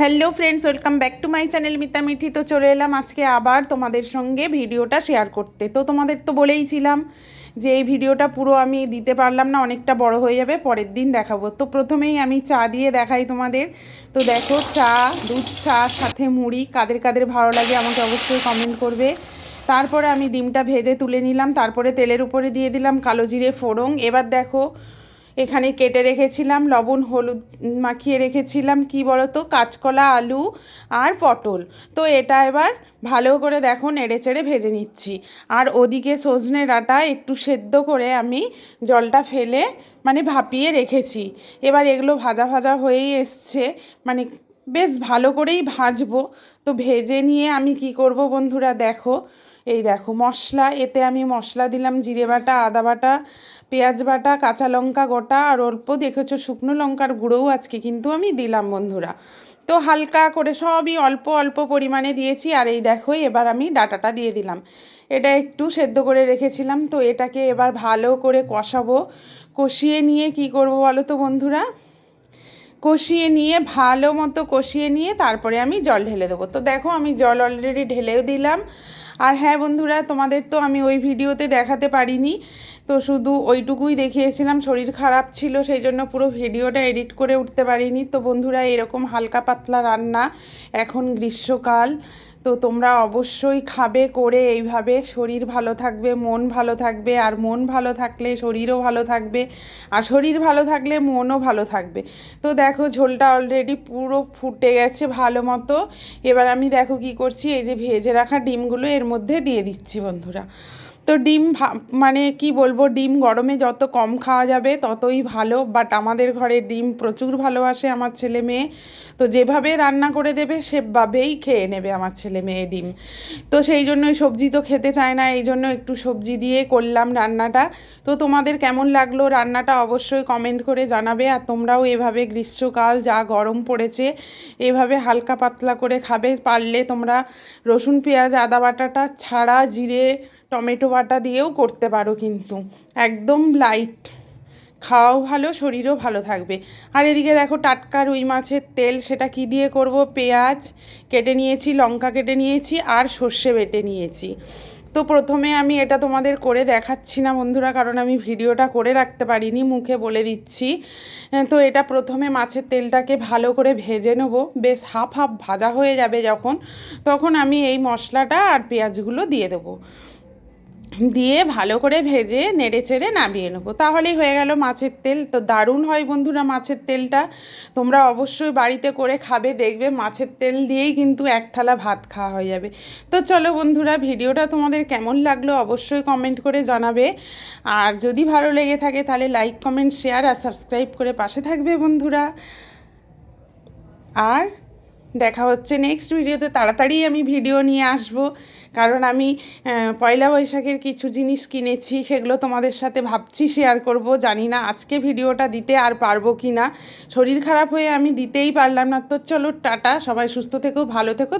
Hello friends welcome back to my channel Mita Mithi তো চলে এলাম আজকে আবার তোমাদের সঙ্গে ভিডিওটা শেয়ার করতে। তো তোমাদের তো বলেইছিলাম যে এই ভিডিওটা পুরো আমি দিতে পারলাম না, অনেকটা বড় হয়ে যাবে, পরের দিন দেখাবো। তো প্রথমেই আমি চা দিয়ে দেখাই তোমাদের। তো দেখো চা, দুধ চা, সাথে মুড়ি, কাদের কাদের ভালো লাগে আমাকে অবশ্যই কমেন্ট করবে। তারপরে আমি ডিমটা ভেজে তুলে নিলাম, তারপরে তেলের উপরে দিয়ে দিলাম কালো জিরে ফোড়ং এবার দেখো এখানে কেটে রেখেছিলাম, লবণ, হলুদ মাখিয়ে রেখেছিলাম, কি বলতো? কাঁচকলা, আলু আর পটল। তো এটা এবার ভালো করে দেখো, নেড়ে চেড়ে ভেজে নিচ্ছি। আর ওদিকে সজনে ডাঁটা একটু সেদ্ধ করে আমি জলটা ফেলে মানে ভাপিয়ে রেখেছি। এবার এগুলো ভাজা ভাজা হয়েই এসছে মানে বেশ ভালো করেই ভাজবো। তো ভেজে নিয়ে আমি কি করব বন্ধুরা, দেখো। এই দেখো, মশলা, এতে আমি মশলা দিলাম, জিরে বাটা, আদা বাটা, পেঁয়াজ বাটা, কাঁচা লঙ্কা গোটা, আর অল্প দেখেছ শুকনো লঙ্কার গুঁড়োও আজকে কিন্তু আমি দিলাম বন্ধুরা। তো হালকা করে সবই অল্প অল্প পরিমাণে দিয়েছি, আর এই দেখো, এবার আমি ডাটাটা দিয়ে দিলাম। এটা একটু সেদ্ধ করে রেখেছিলাম, তো এটাকে এবার ভালো করে কষাবো। কষিয়ে নিয়ে কি করব বলো তো বন্ধুরা? কষিয়ে নিয়ে, ভালো মতো কষিয়ে নিয়ে তারপরে আমি জল ঢেলে দেবো। তো দেখো, আমি জল অলরেডি ঢেলেও দিলাম। আর হ্যাঁ বন্ধুরা তোমাদের তো আমি ওই ভিডিওতে দেখাতে পারিনি। তো শুধু ওইটুকুই দেখিয়েছিলাম, শরীর খারাপ ছিল, সেই জন্য পুরো ভিডিওটা এডিট করে উঠতে পারিনি। তো বন্ধুরা, এরকম হালকা পাতলা রান্না এখন গ্রীষ্মকাল, তো তোমরা অবশ্যই খাবে করে এইভাবে। শরীর ভালো থাকবে, মন ভালো থাকবে, আর মন ভালো থাকলে শরীরও ভালো থাকবে, আর শরীর ভালো থাকলে মনও ভালো থাকবে। তো দেখো, ঝোলটা অলরেডি পুরো ফুটে গেছে ভালো মতো। এবার আমি দেখো কি করছি, এই যে ভেজে রাখা ডিমগুলো এর মধ্যে দিয়ে দিচ্ছি বন্ধুরা। তো ডিম মানে কি বলব, ডিম গরমে যত কম খাওয়া যাবে ততই ভালো। বাট আমাদের ঘরে ডিম প্রচুর ভালোবাসে আমার ছেলে মেয়ে। তো যেভাবে রান্না করে দেবে, সেভাবেই খেয়ে নেবে আমার ছেলে মেয়ে ডিম। তো সেই জন্যই সবজি তো খেতে চায় না, এই জন্য একটু সবজি দিয়ে করলাম রান্নাটা। তো তোমাদের কেমন লাগল রান্নাটা অবশ্যই কমেন্ট করে জানাবে। আর তোমরাও এভাবে গ্রীষ্মকাল যা গরম পড়েছে, এভাবে হালকা পাতলা করে খাবে। পারলে তোমরা রসুন, পেঁয়াজ, আদা, বাটাটা ছাড়া, জিরে টমেটো বাটা দিয়েও করতে পারো কিন্তু। একদম লাইট খাওয়াও ভালো, শরীরও ভালো থাকবে। আর এদিকে দেখো টাটকা রুই মাছের তেল, সেটা কি দিয়ে করব? পেঁয়াজ কেটে নিয়েছি, লঙ্কা কেটে নিয়েছি আর সর্ষে বেটে নিয়েছি। তো প্রথমে আমি এটা তোমাদের করে দেখাচ্ছি না বন্ধুরা, কারণ আমি ভিডিওটা করে রাখতে পারিনি, মুখে বলে দিচ্ছি। তো এটা প্রথমে মাছের তেলটাকে ভালো করে ভেজে নেব। বেশ হাফ হাফ ভাজা হয়ে যাবে যখন, তখন আমি এই মশলাটা আর পেঁয়াজগুলো দিয়ে দেবো। দিয়ে ভালো করে ভেজে নেড়ে চেড়ে নামিয়ে নেব। তাহলেই হয়ে গেল মাছের তেল। তো দারুণ হয় বন্ধুরা মাছের তেলটা। তোমরা অবশ্যই বাড়িতে করে খাবে, দেখবে মাছের তেল দিয়েই কিন্তু এক থালা ভাত খাওয়া হয়ে যাবে। তো চলো বন্ধুরা, ভিডিওটা তোমাদের কেমন লাগল অবশ্যই কমেন্ট করে জানাবে। আর যদি ভালো লেগে থাকে তাহলে লাইক কমেন্ট শেয়ার আর সাবস্ক্রাইব করে পাশে থাকবে বন্ধুরা। আর দেখা হচ্ছে নেক্সট ভিডিওতে তাড়াতাড়ি আমি ভিডিও নিয়ে আসব, কারণ আমি পয়লা বৈশাখের কিছু জিনিস কিনেছি, সেগুলো তোমাদের সাথে ভাবছি শেয়ার করব। জানি না আজকে ভিডিওটা দিতে আর পারব কি না শরীর খারাপ হয়ে আমি দিতেই পারলাম না। তো চলো, টাটা। সবাই সুস্থ থেকো, ভালো থেকো।